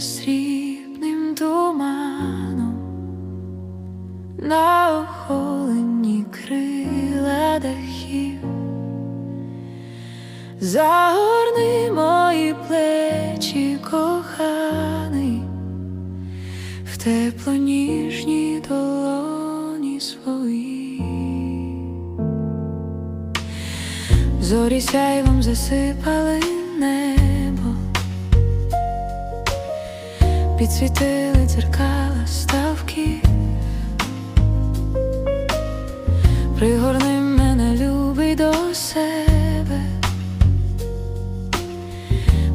срібним туманом, на оголені крила дахів, загорни мої плечі, коханий, в тепло ніжні долоні свої. Зорі сяйвом засипали небо, підсвітили дзеркала ставки. Пригорни мене, любий до себе,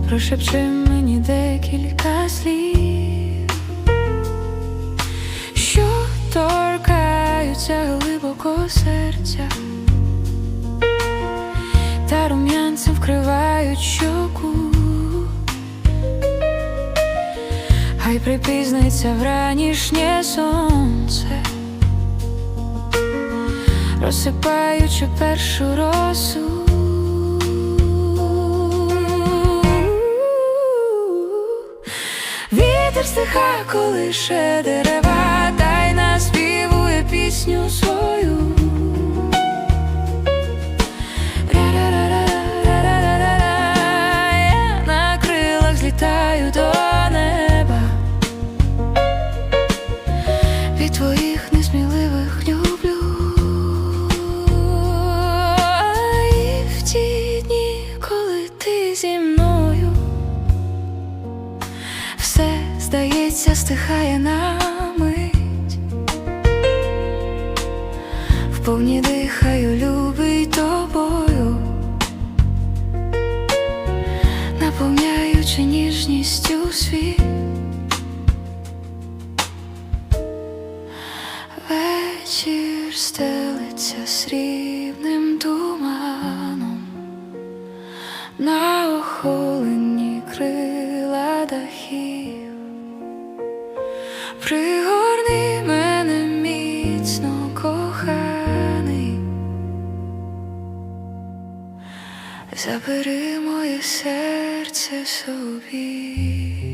прошепчи мені декілька слів, що торкаються глибоко серця Хай припізниться вранішнє сонце, розсипаючи першу росу. Вітер стиха, колише дерева, твоїх несміливих люблю. В ті дні, коли ти зі мною, все здається, стихає на мить. Вповні дихаю, любий тобою, наповняючи ніжністю Вечір стелиться срібним туманом, на охолені крила дахів. Пригорни мене міцно, коханий, забери моє серце собі.